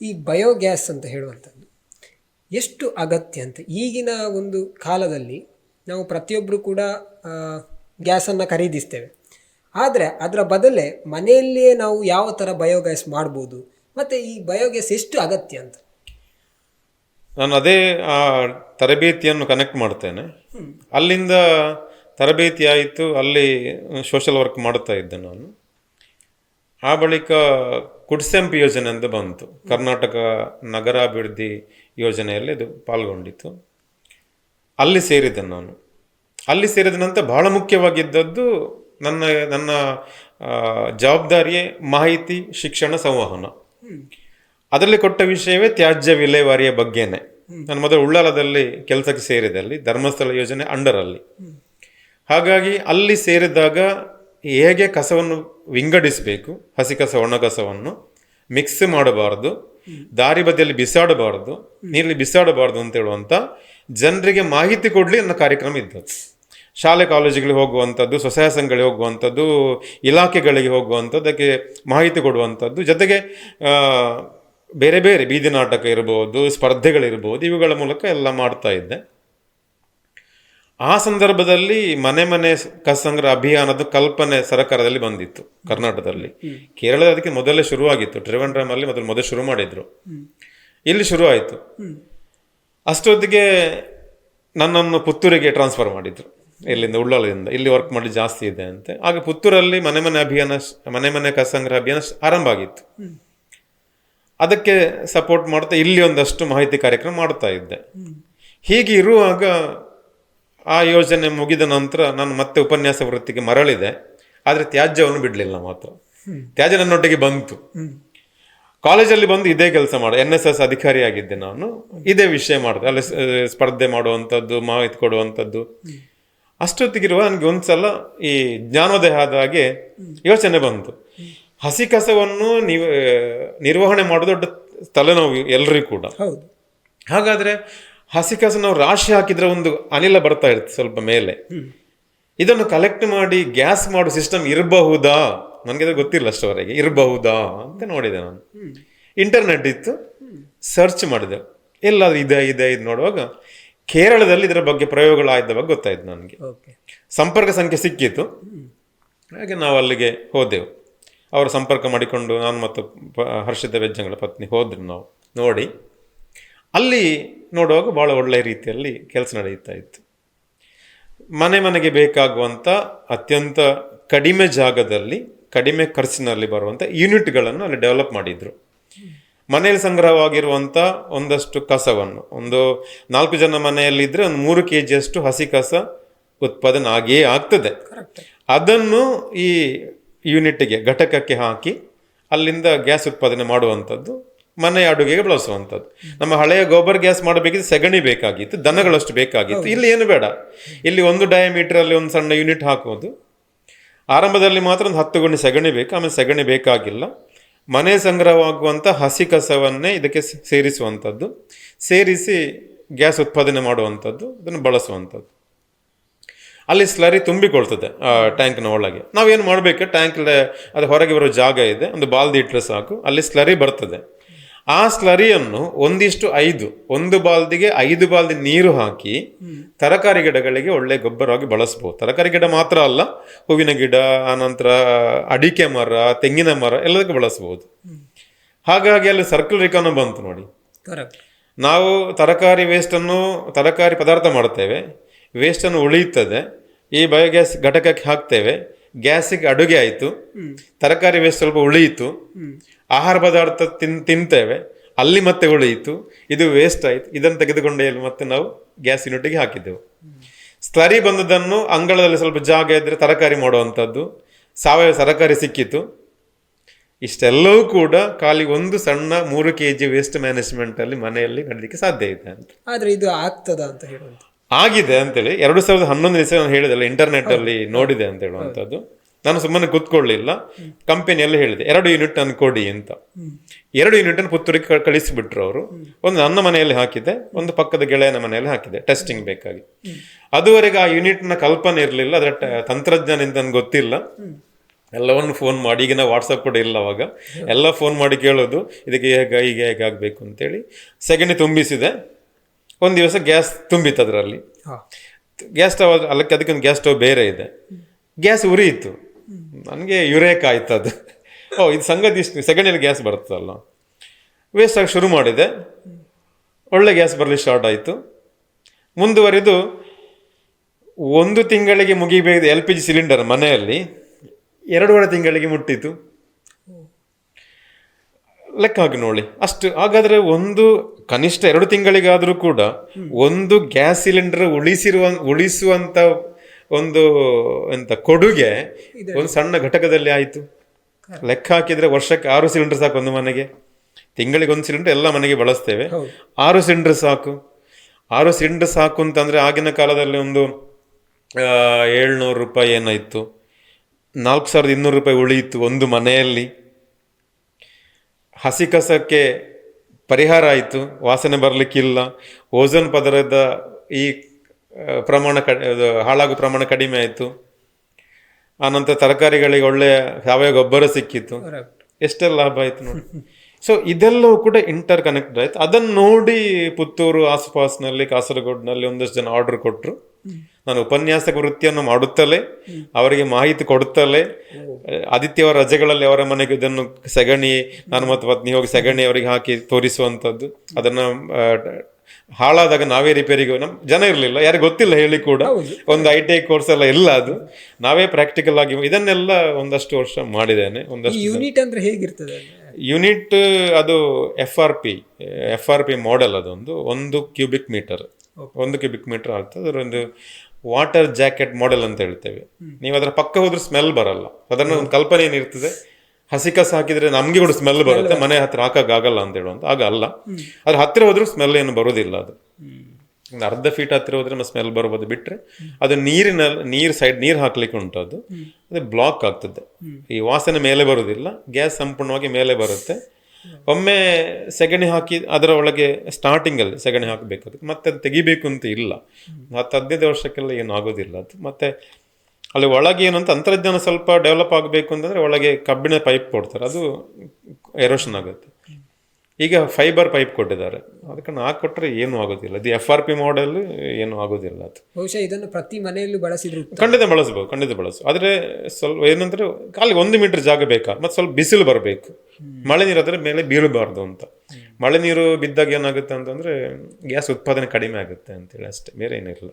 ಈ ಬಯೋಗ್ಯಾಸ್ ಅಂತ ಹೇಳುವಂಥದ್ದು ಎಷ್ಟು ಅಗತ್ಯ ಅಂತ ಈಗಿನ ಒಂದು ಕಾಲದಲ್ಲಿ ನಾವು ಪ್ರತಿಯೊಬ್ಬರು ಕೂಡ ಗ್ಯಾಸನ್ನು ಖರೀದಿಸ್ತೇವೆ. ಆದರೆ ಅದರ ಬದಲೇ ಮನೆಯಲ್ಲಿಯೇ ನಾವು ಯಾವ ಥರ ಬಯೋಗ್ಯಾಸ್ ಮಾಡ್ಬೋದು ಮತ್ತು ಈ ಬಯೋಗ್ಯಾಸ್ ಎಷ್ಟು ಅಗತ್ಯ ಅಂತ? ನಾನು ಅದೇ ಆ ತರಬೇತಿಯನ್ನು ಕನೆಕ್ಟ್ ಮಾಡ್ತೇನೆ. ಅಲ್ಲಿಂದ ತರಬೇತಿ ಆಯಿತು ಅಲ್ಲಿ ಸೋಷಲ್ ವರ್ಕ್ ಮಾಡ್ತಾ ಇದ್ದೆ ನಾನು. ಆ ಬಳಿಕ ಕುಡ್ಸೆಂಪ್ ಯೋಜನೆ ಅಂತ ಬಂತು. ಕರ್ನಾಟಕ ನಗರಾಭಿವೃದ್ಧಿ ಯೋಜನೆಯಲ್ಲಿ ಇದು ಪಾಲ್ಗೊಂಡಿತ್ತು ಅಲ್ಲಿ ಸೇರಿದ್ದೆ ನಾನು. ಅಲ್ಲಿ ಸೇರಿದ ನಂತರ ಬಹಳ ಮುಖ್ಯವಾಗಿದ್ದದ್ದು ನನ್ನ ನನ್ನ ಜವಾಬ್ದಾರಿಯೇ ಮಾಹಿತಿ, ಶಿಕ್ಷಣ, ಸಂವಹನ. ಅದರಲ್ಲಿ ಕೊಟ್ಟ ವಿಷಯವೇ ತ್ಯಾಜ್ಯ ವಿಲೇವಾರಿಯ ಬಗ್ಗೆನೆ. ನಾನು ಮೊದಲು ಉಳ್ಳಾಲದಲ್ಲಿ ಕೆಲಸಕ್ಕೆ ಸೇರಿದೆ ಅಲ್ಲಿ, ಧರ್ಮಸ್ಥಳ ಯೋಜನೆ ಅಂಡರಲ್ಲಿ. ಹಾಗಾಗಿ ಅಲ್ಲಿ ಸೇರಿದಾಗ ಹೇಗೆ ಕಸವನ್ನು ವಿಂಗಡಿಸಬೇಕು, ಹಸಿ ಕಸ, ಒಣ ಕಸವನ್ನು ಮಿಕ್ಸ್ ಮಾಡಬಾರದು, ದಾರಿ ಬದಿಯಲ್ಲಿ ಬಿಸಾಡಬಾರದು, ನೀರಲ್ಲಿ ಬಿಸಾಡಬಾರದು ಅಂತ ಹೇಳುವಂತ ಜನರಿಗೆ ಮಾಹಿತಿ ಕೊಡಲಿ ಅನ್ನೋ ಕಾರ್ಯಕ್ರಮ ಇದ್ದದ್ದು. ಶಾಲೆ, ಕಾಲೇಜುಗಳಿಗೆ ಹೋಗುವಂಥದ್ದು ಸ್ವಸಹಾಯ ಸಂಘಗಳಿಗೆ ಹೋಗುವಂಥದ್ದು, ಇಲಾಖೆಗಳಿಗೆ ಹೋಗುವಂಥದ್ದು, ಅದಕ್ಕೆ ಮಾಹಿತಿ ಕೊಡುವಂಥದ್ದು, ಜೊತೆಗೆ ಬೇರೆ ಬೇರೆ ಬೀದಿ ನಾಟಕ ಇರ್ಬೋದು, ಸ್ಪರ್ಧೆಗಳಿರ್ಬೋದು, ಇವುಗಳ ಮೂಲಕ ಎಲ್ಲ ಮಾಡ್ತಾ ಇದ್ದೆ. ಆ ಸಂದರ್ಭದಲ್ಲಿ ಮನೆ ಮನೆ ಕಸ ಸಂಗ್ರಹ ಅಭಿಯಾನದ ಕಲ್ಪನೆ ಸರ್ಕಾರದಲ್ಲಿ ಬಂದಿತ್ತು ಕರ್ನಾಟಕದಲ್ಲಿ. ಕೇರಳದ ಅದಕ್ಕೆ ಮೊದಲೇ ಶುರುವಾಗಿತ್ತು. ಟ್ರಿವೆಂಡ್ರಮಲ್ಲಿ ಮೊದಲು ಮೊದಲು ಶುರು ಮಾಡಿದ್ರು. ಇಲ್ಲಿ ಶುರು ಆಯಿತು. ಅಷ್ಟೊತ್ತಿಗೆ ನನ್ನನ್ನು ಪುತ್ತೂರಿಗೆ ಟ್ರಾನ್ಸ್ಫರ್ ಮಾಡಿದ್ರು. ಇಲ್ಲಿಂದ ಉಳ್ಳಾಲದಿಂದ. ಇಲ್ಲಿ ವರ್ಕ್ ಮಾಡಿ ಜಾಸ್ತಿ ಇದೆ ಅಂತೆ. ಆಗ ಪುತ್ತೂರಲ್ಲಿ ಮನೆ ಮನೆ ಅಭಿಯಾನ ಮನೆ ಮನೆ ಕಸ ಸಂಗ್ರಹ ಅಭಿಯಾನ ಆರಂಭ ಆಗಿತ್ತು. ಅದಕ್ಕೆ ಸಪೋರ್ಟ್ ಮಾಡ್ತಾ ಇಲ್ಲಿ ಒಂದಷ್ಟು ಮಾಹಿತಿ ಕಾರ್ಯಕ್ರಮ ಮಾಡ್ತಾ ಇದ್ದೆ. ಹೀಗೆ ಇರುವಾಗ ಆ ಯೋಜನೆ ಮುಗಿದ ನಂತರ ನಾನು ಮತ್ತೆ ಉಪನ್ಯಾಸ ವೃತ್ತಿಗೆ ಮರಳಿದೆ. ಆದರೆ ತ್ಯಾಜ್ಯವನ್ನು ಬಿಡಲಿಲ್ಲ ಮಾತ್ರ. ತ್ಯಾಜ್ಯ ನನ್ನೊಟ್ಟಿಗೆ ಬಂತು. ಕಾಲೇಜಲ್ಲಿ ಬಂದು ಇದೇ ಕೆಲಸ ಮಾಡ. ಎನ್ ಎಸ್ ಎಸ್ ಅಧಿಕಾರಿಯಾಗಿದ್ದೆ ನಾನು. ಇದೇ ವಿಷಯ ಮಾಡಿದೆ. ಅಲ್ಲಿ ಸ್ಪರ್ಧೆ ಮಾಡುವಂಥದ್ದು ಮಾಹಿತಿ ಕೊಡುವಂಥದ್ದು. ಅಷ್ಟೊತ್ತಿಗಿರುವ ನನಗೆ ಒಂದ್ಸಲ ಈ ಜ್ಞಾನೋದಯ ಆದ ಹಾಗೆ ಯೋಚನೆ ಬಂತು. ಹಸಿ ಕಸವನ್ನು ನೀವು ನಿರ್ವಹಣೆ ಮಾಡೋದು ದೊಡ್ಡ ತಲೆನೋವು ಎಲ್ರಿಗೂ ಕೂಡ. ಹಾಗಾದ್ರೆ ಹಸಿ ಕಸ ನಾವು ರಾಶಿ ಹಾಕಿದ್ರೆ ಒಂದು ಅನಿಲ ಬರ್ತಾ ಇರುತ್ತೆ ಸ್ವಲ್ಪ ಮೇಲೆ. ಇದನ್ನು ಕಲೆಕ್ಟ್ ಮಾಡಿ ಗ್ಯಾಸ್ ಮಾಡೋ ಸಿಸ್ಟಮ್ ಇರಬಹುದಾ? ನನಗೆ ಗೊತ್ತಿಲ್ಲ ಅಷ್ಟವರೆಗೆ. ಇರಬಹುದಾ ಅಂತ ನೋಡಿದೆ ನಾನು. ಇಂಟರ್ನೆಟ್ ಇತ್ತು. ಸರ್ಚ್ ಮಾಡಿದೆ. ಎಲ್ಲಾದ್ರೂ ಇದೆ ಇದೆ ಇದು ನೋಡುವಾಗ ಕೇರಳದಲ್ಲಿ ಇದರ ಬಗ್ಗೆ ಪ್ರಯೋಗಗಳಾದ ಬಗ್ಗೆ ಗೊತ್ತಾಯ್ತು ನನಗೆ. ಓಕೆ ಸಂಪರ್ಕ ಸಂಖ್ಯೆ ಸಿಕ್ಕಿತ್ತು. ಹಾಗೆ ನಾವು ಅಲ್ಲಿಗೆ ಹೋದೆವು. ಅವರು ಸಂಪರ್ಕ ಮಾಡಿಕೊಂಡು ನಾನು ಮತ್ತು ಹರ್ಷಿತ ವೆಜ್ಜಂಗಳ ಪತ್ನಿ ಹೋದ್ರು ನಾವು. ನೋಡಿ. ಅಲ್ಲಿ ನೋಡುವಾಗ ಭಾಳ ಒಳ್ಳೆಯ ರೀತಿಯಲ್ಲಿ ಕೆಲಸ ನಡೆಯುತ್ತಾ ಇತ್ತು. ಮನೆ ಮನೆಗೆ ಬೇಕಾಗುವಂಥ ಅತ್ಯಂತ ಕಡಿಮೆ ಜಾಗದಲ್ಲಿ ಕಡಿಮೆ ಖರ್ಚಿನಲ್ಲಿ ಬರುವಂಥ ಯೂನಿಟ್ಗಳನ್ನು ಅಲ್ಲಿ ಡೆವಲಪ್ ಮಾಡಿದರು. ಮನೆಯಲ್ಲಿ ಸಂಗ್ರಹವಾಗಿರುವಂಥ ಒಂದಷ್ಟು ಕಸವನ್ನು ಒಂದು ನಾಲ್ಕು ಜನ ಮನೆಯಲ್ಲಿದ್ದರೆ ಒಂದು ಮೂರು ಕೆ ಜಿಯಷ್ಟು ಹಸಿ ಕಸ ಉತ್ಪಾದನೆ ಆಗಿಯೇ ಆಗ್ತದೆ. ಅದನ್ನು ಈ ಯೂನಿಟ್ಗೆ ಘಟಕಕ್ಕೆ ಹಾಕಿ ಅಲ್ಲಿಂದ ಗ್ಯಾಸ್ ಉತ್ಪಾದನೆ ಮಾಡುವಂಥದ್ದು ಮನೆ ಅಡುಗೆಗೆ ಬಳಸುವಂಥದ್ದು. ನಮ್ಮ ಹಳೆಯ ಗೋಬರ್ ಗ್ಯಾಸ್ ಮಾಡಬೇಕಿದ್ರೆ ಸಗಣಿ ಬೇಕಾಗಿತ್ತು ದನಗಳಷ್ಟು ಬೇಕಾಗಿತ್ತು. ಇಲ್ಲಿ ಏನು ಬೇಡ. ಇಲ್ಲಿ ಒಂದು ಡಯಾಮೀಟ್ರಲ್ಲಿ ಒಂದು ಸಣ್ಣ ಯೂನಿಟ್ ಹಾಕುವುದು. ಆರಂಭದಲ್ಲಿ ಮಾತ್ರ ಒಂದು ಹತ್ತು ಗುಣಿ ಸಗಣಿ ಬೇಕು ಆಮೇಲೆ ಸಗಣಿ ಬೇಕಾಗಿಲ್ಲ. ಮನೆ ಸಂಗ್ರಹವಾಗುವಂಥ ಹಸಿ ಕಸವನ್ನೇ ಇದಕ್ಕೆ ಸೇರಿಸುವಂಥದ್ದು. ಸೇರಿಸಿ ಗ್ಯಾಸ್ ಉತ್ಪಾದನೆ ಮಾಡುವಂಥದ್ದು ಇದನ್ನು ಬಳಸುವಂಥದ್ದು. ಅಲ್ಲಿ ಸ್ಲರಿ ತುಂಬಿಕೊಳ್ತದೆ ಆ ಟ್ಯಾಂಕ್ನ ಒಳಗೆ. ನಾವೇನು ಮಾಡಬೇಕು? ಟ್ಯಾಂಕ್ ಅದು ಹೊರಗೆ ಬರೋ ಜಾಗ ಇದೆ ಒಂದು ಬಾಲ್ದಿ ಇಟ್ಟರೆ ಸಾಕು. ಅಲ್ಲಿ ಸ್ಲರಿ ಬರ್ತದೆ. ಆ ಸ್ಲರಿಯನ್ನು ಒಂದಿಷ್ಟು ಐದು ಒಂದು ಬಾಲ್ದಿಗೆ ಐದು ಬಾಲ್ದಿ ನೀರು ಹಾಕಿ ತರಕಾರಿ ಗಿಡಗಳಿಗೆ ಒಳ್ಳೆ ಗೊಬ್ಬರವಾಗಿ ಬಳಸ್ಬೋದು. ತರಕಾರಿ ಗಿಡ ಮಾತ್ರ ಅಲ್ಲ ಹೂವಿನ ಗಿಡ ಆನಂತರ ಅಡಿಕೆ ಮರ ತೆಂಗಿನ ಮರ ಎಲ್ಲದಕ್ಕೂ ಬಳಸ್ಬೋದು. ಹಾಗಾಗಿ ಅಲ್ಲಿ ಸರ್ಕಲ್ ರಿಕಾನ ಬಂತು ನೋಡಿ. ನಾವು ತರಕಾರಿ ವೇಸ್ಟನ್ನು ತರಕಾರಿ ಪದಾರ್ಥ ಮಾಡ್ತೇವೆ ವೇಸ್ಟನ್ನು ಉಳಿಯುತ್ತದೆ ಈ ಬಯೋಗ್ಯಾಸ್ ಘಟಕಕ್ಕೆ ಹಾಕ್ತೇವೆ ಗ್ಯಾಸಿಗೆ ಅಡುಗೆ ಆಯಿತು. ತರಕಾರಿ ವೇಸ್ಟ್ ಸ್ವಲ್ಪ ಉಳಿಯಿತು. ಆಹಾರ ಪದಾರ್ಥ ತಿನ್ ತಿಂತೇವೆ. ಅಲ್ಲಿ ಮತ್ತೆ ಉಳಿಯಿತು. ಇದು ವೇಸ್ಟ್ ಆಯಿತು. ಇದನ್ನು ತೆಗೆದುಕೊಂಡೇ ಮತ್ತೆ ನಾವು ಗ್ಯಾಸ್ ಯೂನಿಟ್ಗೆ ಹಾಕಿದ್ದೆವು ಸ್ಲರಿ ಬಂದದನ್ನು ಅಂಗಳದಲ್ಲಿ ಸ್ವಲ್ಪ ಜಾಗ ಇದ್ದರೆ ತರಕಾರಿ ಮಾಡುವಂಥದ್ದು. ಸಾವಯವ ತರಕಾರಿ ಸಿಕ್ಕಿತು. ಇಷ್ಟೆಲ್ಲವೂ ಕೂಡ ಖಾಲಿ ಒಂದು ಸಣ್ಣ ಮೂರು ಕೆ ಜಿ ವೇಸ್ಟ್ ಮ್ಯಾನೇಜ್ಮೆಂಟ್ ಅಲ್ಲಿ ಮನೆಯಲ್ಲಿ ನಡೀಲಿಕ್ಕೆ ಸಾಧ್ಯ ಇದೆ ಅಂತ. ಆದರೆ ಇದು ಆಗ್ತದ ಅಂತ ಹೇಳುವಂಥ ಆಗಿದೆ ಅಂತೇಳಿ ಎರಡು ಸಾವಿರದ ಹನ್ನೊಂದು ದಿವಸ ನಾನು ಹೇಳಿದಲ್ಲ ಇಂಟರ್ನೆಟ್ ಅಲ್ಲಿ ನೋಡಿದೆ ಅಂತ ಹೇಳುವಂಥದ್ದು. ನಾನು ಸುಮ್ಮನೆ ಕೂತ್ಕೊಳ್ಳಿಲ್ಲ. ಕಂಪೆನಿಯಲ್ಲಿ ಹೇಳಿದೆ ಎರಡು ಯೂನಿಟ್ ಅನ್ನು ಕೊಡಿ ಅಂತ. ಎರಡು ಯೂನಿಟ್ ಅನ್ನು ಪುತ್ತೂರಿಗೆ ಕಳಿಸಿಬಿಟ್ರು ಅವರು. ಒಂದು ನನ್ನ ಮನೆಯಲ್ಲಿ ಹಾಕಿದೆ ಒಂದು ಪಕ್ಕದ ಗೆಳೆಯನ ಮನೆಯಲ್ಲಿ ಹಾಕಿದೆ ಟೆಸ್ಟಿಂಗ್ ಬೇಕಾಗಿ. ಅದುವರೆಗೆ ಆ ಯೂನಿಟ್ನ ಕಲ್ಪನೆ ಇರಲಿಲ್ಲ ಅದರ ತಂತ್ರಜ್ಞಾನ ನನಗೆ ಗೊತ್ತಿಲ್ಲ. ಎಲ್ಲವನ್ನು ಫೋನ್ ಮಾಡಿ ಈಗಿನ ವಾಟ್ಸಪ್ ಕೂಡ ಇಲ್ಲ ಅವಾಗ. ಎಲ್ಲ ಫೋನ್ ಮಾಡಿ ಕೇಳೋದು ಇದಕ್ಕೆ ಹೇಗೆ ಈಗ ಹೇಗೆ ಆಗಬೇಕು ಅಂತೇಳಿ. ಸೆಗಣಿ ತುಂಬಿಸಿದೆ. ಒಂದು ದಿವಸ ಗ್ಯಾಸ್ ತುಂಬಿತ್ತು ಅದರಲ್ಲಿ. ಗ್ಯಾಸ್ ಸ್ಟವ್ ಅಲ್ಲಕ್ಕೆ ಅದಕ್ಕೊಂದು ಗ್ಯಾಸ್ ಸ್ಟವ್ ಬೇರೆ ಇದೆ. ಗ್ಯಾಸ್ ಉರಿಯಿತು ನನಗೆ ಯುರೇಕ ಆಯ್ತು ಅದು. ಓ ಇದು ಸಂಗತಿ ಇಷ್ಟು. ಸೆಕೆಂಡಲ್ಲಿ ಗ್ಯಾಸ್ ಬರ್ತದಲ್ಲ ವೇಸ್ಟ್ ಆಗಿ ಶುರು ಮಾಡಿದೆ. ಒಳ್ಳೆ ಗ್ಯಾಸ್ ಬರಲಿ ಸ್ಟಾರ್ಟ್ ಆಯಿತು. ಮುಂದುವರಿದು ಒಂದು ತಿಂಗಳಿಗೆ ಮುಗಿಬೇಕು ಎಲ್ ಪಿ ಜಿ ಸಿಲಿಂಡರ್ ಮನೆಯಲ್ಲಿ ಎರಡೂವರೆ ತಿಂಗಳಿಗೆ ಮುಟ್ಟಿತು. ಲೆಕ್ಕ ಹಾಕಿ ನೋಡಿ. ಅಷ್ಟು ಹಾಗಾದ್ರೆ ಒಂದು ಕನಿಷ್ಠ ಎರಡು ತಿಂಗಳಿಗಾದರೂ ಕೂಡ ಒಂದು ಗ್ಯಾಸ್ ಸಿಲಿಂಡರ್ ಉಳಿಸಿರುವ ಉಳಿಸುವಂತ ಒಂದು ಎಂತ ಕೊಡುಗೆ ಒಂದು ಸಣ್ಣ ಘಟಕದಲ್ಲಿ ಆಯಿತು. ಲೆಕ್ಕ ಹಾಕಿದ್ರೆ ವರ್ಷಕ್ಕೆ ಆರು ಸಿಲಿಂಡರ್ ಸಾಕು ಒಂದು ಮನೆಗೆ. ತಿಂಗಳಿಗೆ ಒಂದು ಸಿಲಿಂಡರ್ ಎಲ್ಲ ಮನೆಗೆ ಬಳಸ್ತೇವೆ. ಆರು ಸಿಲಿಂಡರ್ ಸಾಕು. ಆರು ಸಿಲಿಂಡರ್ ಸಾಕು ಅಂತಂದ್ರೆ ಆಗಿನ ಕಾಲದಲ್ಲಿ ಒಂದು ಏಳ್ನೂರು ರೂಪಾಯಿ ಏನಾಯ್ತು ನಾಲ್ಕು ಸಾವಿರದ ಇನ್ನೂರು ರೂಪಾಯಿ ಉಳಿಯಿತು ಒಂದು ಮನೆಯಲ್ಲಿ. ಹಸಿ ಕಸಕ್ಕೆ ಪರಿಹಾರ ಆಯಿತು. ವಾಸನೆ ಬರಲಿಕ್ಕಿಲ್ಲ. ಓಝೋನ್ ಪದರದ ಈ ಪ್ರಮಾಣ ಕ ಹಾಳಾಗೋ ಪ್ರಮಾಣ ಕಡಿಮೆ ಆಯಿತು. ಆನಂತರ ತರಕಾರಿಗಳಿಗೆ ಒಳ್ಳೆಯ ಸಾವಯವ ಗೊಬ್ಬರ ಸಿಕ್ಕಿತ್ತು. ಎಷ್ಟೆಲ್ಲ ಲಾಭ ಆಯಿತು ನೋಡಿ. ಸೊ ಇದೆಲ್ಲವೂ ಕೂಡ ಇಂಟರ್ ಕನೆಕ್ಟ್ ಆಯ್ತು. ಅದನ್ನು ನೋಡಿ ಪುತ್ತೂರು ಆಸುಪಾಸಿನಲ್ಲಿ ಕಾಸರಗೋಡ್ನಲ್ಲಿ ಒಂದಷ್ಟು ಜನ ಆರ್ಡರ್ ಕೊಟ್ಟರು ನಾನು ಉಪನ್ಯಾಸಕ ವೃತ್ತಿಯನ್ನು ಮಾಡುತ್ತಲೇ ಅವರಿಗೆ ಮಾಹಿತಿ ಕೊಡುತ್ತಲೇ ಆದಿತ್ಯವಾರ ರಜೆಗಳಲ್ಲಿ ಅವರ ಮನೆಗೆ ಇದನ್ನು ಸೆಗಣಿ ನಾನು ಮತ್ತು ಪತ್ನಿ ಹೋಗಿ ಸೆಗಣಿ ಅವರಿಗೆ ಹಾಕಿ ತೋರಿಸುವಂಥದ್ದು. ಅದನ್ನ ಹಾಳಾದಾಗ ನಾವೇ ರಿಪೇರಿಗೆ ನಮ್ಮ ಜನ ಇರಲಿಲ್ಲ ಯಾರು ಗೊತ್ತಿಲ್ಲ ಹೇಳಿ ಕೂಡ. ಒಂದು ಐ ಟಿ ಐ ಕೋರ್ಸ್ ಎಲ್ಲ ಇಲ್ಲ ಅದು. ನಾವೇ ಪ್ರಾಕ್ಟಿಕಲ್ ಆಗಿ ಇದನ್ನೆಲ್ಲ ಒಂದಷ್ಟು ವರ್ಷ ಮಾಡಿದ್ದೇನೆ ಒಂದಷ್ಟು ಯೂನಿಟ್ ಅಂದ್ರೆ ಹೇಗಿರ್ತದೆ ಯೂನಿಟ್ ಅದು F R P F R P model ಅದೊಂದು ಒಂದು ಕ್ಯೂಬಿಕ್ ಮೀಟರ್ ಒಂದು ಕ್ಯೂಬಿಕ್ ಮೀಟರ್ ಆಗ್ತದೆ ಅದರೊಂದು ವಾಟರ್ ಜಾಕೆಟ್ ಮಾಡೆಲ್ ಅಂತ ಹೇಳ್ತೇವೆ. ನೀವು ಅದರ ಪಕ್ಕ ಹೋದ್ರೆ ಸ್ಮೆಲ್ ಬರಲ್ಲ. ಅದನ್ನ ಒಂದು ಕಲ್ಪನೆ ಏನಿರ್ತದೆ ಹಸಿ ಕಸ ಹಾಕಿದ್ರೆ ನಮ್ಗೆ ಕೂಡ ಸ್ಮೆಲ್ ಬರುತ್ತೆ ಮನೆ ಹತ್ರ ಹಾಕಕ್ಕಾಗಲ್ಲ ಅಂತ ಹೇಳುವಂತ ಆಗ ಅಲ್ಲ. ಅದ್ರ ಹತ್ತಿರ ಹೋದ್ರೂ ಸ್ಮೆಲ್ ಏನು ಬರೋದಿಲ್ಲ ಅದು. ಒಂದು ಅರ್ಧ ಫೀಟ್ ಹತ್ತಿರ ಹೋದ್ರೆ ಸ್ಮೆಲ್ ಬರ್ಬೋದು ಬಿಟ್ಟರೆ ಅದು ನೀರಿನ ನೀರ್ ಸೈಡ್ ನೀರು ಹಾಕ್ಲಿಕ್ಕೆ ಉಂಟು ಅದು. ಅದು ಬ್ಲಾಕ್ ಆಗ್ತದೆ. ಈ ವಾಸನೆ ಮೇಲೆ ಬರೋದಿಲ್ಲ ಗ್ಯಾಸ್ ಸಂಪೂರ್ಣವಾಗಿ ಮೇಲೆ ಬರುತ್ತೆ. ಒಮ್ಮೆ ಸೆಗಣಿ ಹಾಕಿ ಅದರ ಒಳಗೆ ಸ್ಟಾರ್ಟಿಂಗಲ್ಲಿ ಸೆಗಣಿ ಅದಕ್ಕೆ ಮತ್ತೆ ಅದು ತೆಗಿಬೇಕು ಅಂತ ಇಲ್ಲ. ಹತ್ತು ಹದಿನೈದು ವರ್ಷಕ್ಕೆಲ್ಲ ಏನು ಆಗೋದಿಲ್ಲ. ಅದು ಮತ್ತೆ ಅಲ್ಲಿ ಒಳಗೆ ಏನಂತ ಅಂತ ತಂತ್ರಜ್ಞಾನ ಸ್ವಲ್ಪ ಡೆವಲಪ್ ಆಗಬೇಕು ಅಂತಂದರೆ ಒಳಗೆ ಕಬ್ಬಿಣ ಪೈಪ್ ಕೊಡ್ತಾರೆ. ಅದು ಎರೋಷನ್ ಆಗುತ್ತೆ. ಈಗ ಫೈಬರ್ ಪೈಪ್ ಕೊಟ್ಟಿದ್ದಾರೆ. ಅದಕ್ಕೆ ನಾಲ್ಕು ಕೊಟ್ಟರೆ ಏನೂ ಆಗೋದಿಲ್ಲ. ಇದು ಎಫ್ ಆರ್ ಪಿ ಮಾಡೆಲ್ ಏನೂ ಆಗೋದಿಲ್ಲ ಅದು. ಬಹುಶಃ ಇದನ್ನು ಪ್ರತಿ ಮನೆಯಲ್ಲೂ ಬಳಸಿದ್ರು. ಖಂಡಿತ ಬಳಸ್ಬೋದು ಖಂಡಿತ ಬಳಸು ಆದರೆ ಸ್ವಲ್ಪ ಏನಂದ್ರೆ ಖಾಲಿ ಒಂದು ಮೀಟರ್ ಜಾಗ ಬೇಕಾ? ಮತ್ತೆ ಸ್ವಲ್ಪ ಬಿಸಿಲು ಬರಬೇಕು. ಮಳೆ ನೀರು ಅದರ ಮೇಲೆ ಬೀಳಬಾರ್ದು ಅಂತ. ಮಳೆ ನೀರು ಬಿದ್ದಾಗ ಏನಾಗುತ್ತೆ ಅಂತಂದ್ರೆ ಗ್ಯಾಸ್ ಉತ್ಪಾದನೆ ಕಡಿಮೆ ಆಗುತ್ತೆ ಅಂತೇಳಿ ಅಷ್ಟೇ ಬೇರೆ ಏನಿಲ್ಲ.